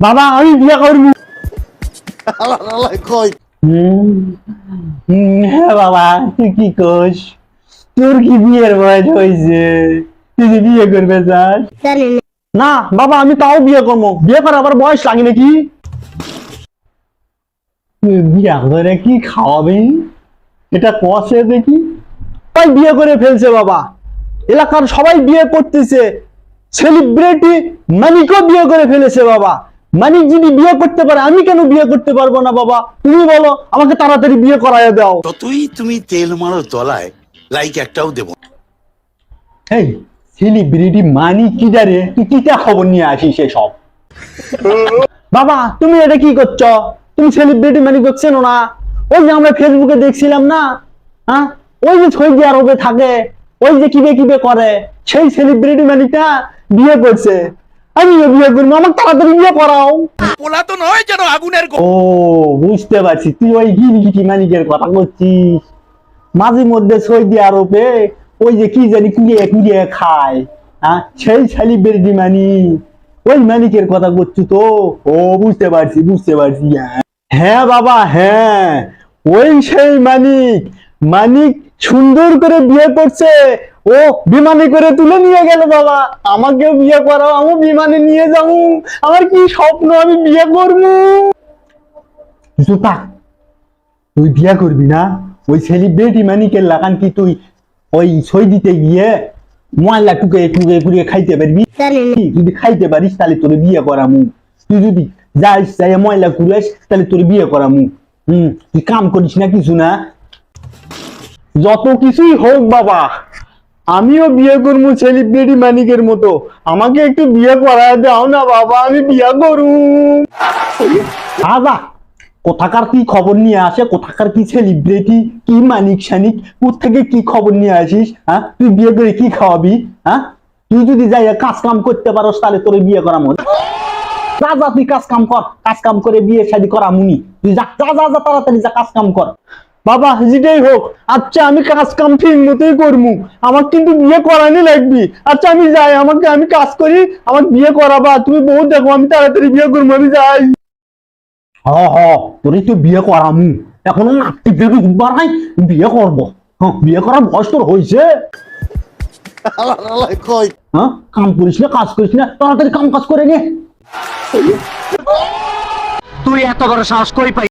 বাবা আমি বিয়ে করব হ্যাঁ বাবা তুই কি কোস? তোর কি বিয়ের বয়স হয়েছে? তুই বিয়ে করবে চাস না। বাবা আমি তাও বিয়ে করব। বিয়ে করার আবার বয়স লাগে নাকি? বিয়ে করে কি খাওয়াবি? এটা কষে দেখি। সবাই বিয়ে করে ফেলছে বাবা। এলাকার সবাই বিয়ে করতেছে। সেলিব্রিটি মানিকও বিয়ে করে ফেলেছে বাবা। মানিক যদি বিয়ে করতে পারে আমি কেন বিয়ে করতে পারব না বাবা? তুমি বলো আমাকে তাড়াতাড়ি বিয়ে করাইয়া দাও। যতই তুমি তেল মারো তলায় লাইক একটাও দেবো এই সেলিব্রিটি মানি কি জানে? তুই কিটা খবর নিয়ে আসিস সব বাবা তুমি এটা কি করছ? তুমি সেলিব্রিটি মানি করছেন না? ওই যে আমরা ফেসবুকে দেখছিলাম না? হ্যাঁ? ওই যে সৌদি আরবে থাকে ওই যে কিবে কিবে করে সেই সেলিব্রিটি মানিটা বিয়ে করছে। আমিও বিয়ে করব আমাকে তাড়াতাড়ি বিয়ে করাও। পোলা তো নয় যেন আগুনের ও বুঝতে পারছি তুই ওই গিরগিটি মানিকের কথা করছিস মাঝে মধ্যে সৌদি আরবে ওই যে কি জানি কুড়িয়ে কুড়িয়ে খায় হ্যাঁ? সেই মানি ওই মানিকের কথা করছি তো। ও বুঝতে পারছি বুঝতে পারছি হ্যাঁ। হ্যাঁ বাবা হ্যাঁ। ওই সেই মানিক মানিক সুন্দর করে বিয়ে করছে ও বিমানে করে তুলে নিয়ে গেল বাবা। আমাকেও বিয়ে করাও আমি বিমানে নিয়ে যাব। আমার কি স্বপ্ন আমি বিয়ে করব? জুতা তুই বিয়া করবি না? ওই সেলিব্রিটি মানিকের লাগান কি তুই? ওই সই দিতে গিয়ে ময়লা টুকে টুকে টুকে খাইতে পারবি? যদি খাইতে পারিস তাহলে তোর বিয়ে করামু। তুই যদি যাইস যাই ময়লা কুড়াস তাহলে তোর বিয়ে করামু। হম তুই কাম করিস না কিছু না? যত কিছুই হোক বাবা। আমিও বিয়ে করব সেলিব্রিটি মানিকের মতো। আমাকে একটু বিয়ে করায় দাও না বাবা, আমি বিয়ে করুম। আদা কোথাকার কি খবর নিয়ে আসে? কোথাকার কি সেলিব্রিটি কি মানিক সানিক থেকে কি খবর নিয়ে আসিস হ্যাঁ? তুই বিয়ে করে কি খাওয়াবি হ্যাঁ? তুই যদি যাই কাজ কাম করতে পারোস, তাহলে তোর বিয়ে করা মনে তুই কাজ কাম কর। কাজ কাম করে বিয়ে শাদি করা মুনি তুই যা যা যা তাড়াতাড়ি যা কাজ কাম কর। বাবা যেটাই হোক আচ্ছা আমি কাজ কাম ঠিক মতোই করব আমার কিন্তু বিয়ে করানি লাগবি। আচ্ছা আমি যাই আমাকে আমি কাজ করি আমার বিয়ে করাবা। তুমি বউ দেখো আমি তাড়াতাড়ি বিয়ে করব আমি যাই। হ হ তোরই তো বিয়ে করামু। এখনও নাট্টি ভেবে বাড়াই বিয়ে করব। হ্যাঁ বিয়ে করার বয়স তোর হয়েছে হ্যাঁ কাম করিস না কাজ করিস না তাড়াতাড়ি কাম কাজ করে নে। তুই এত বড় সাহস কই পাই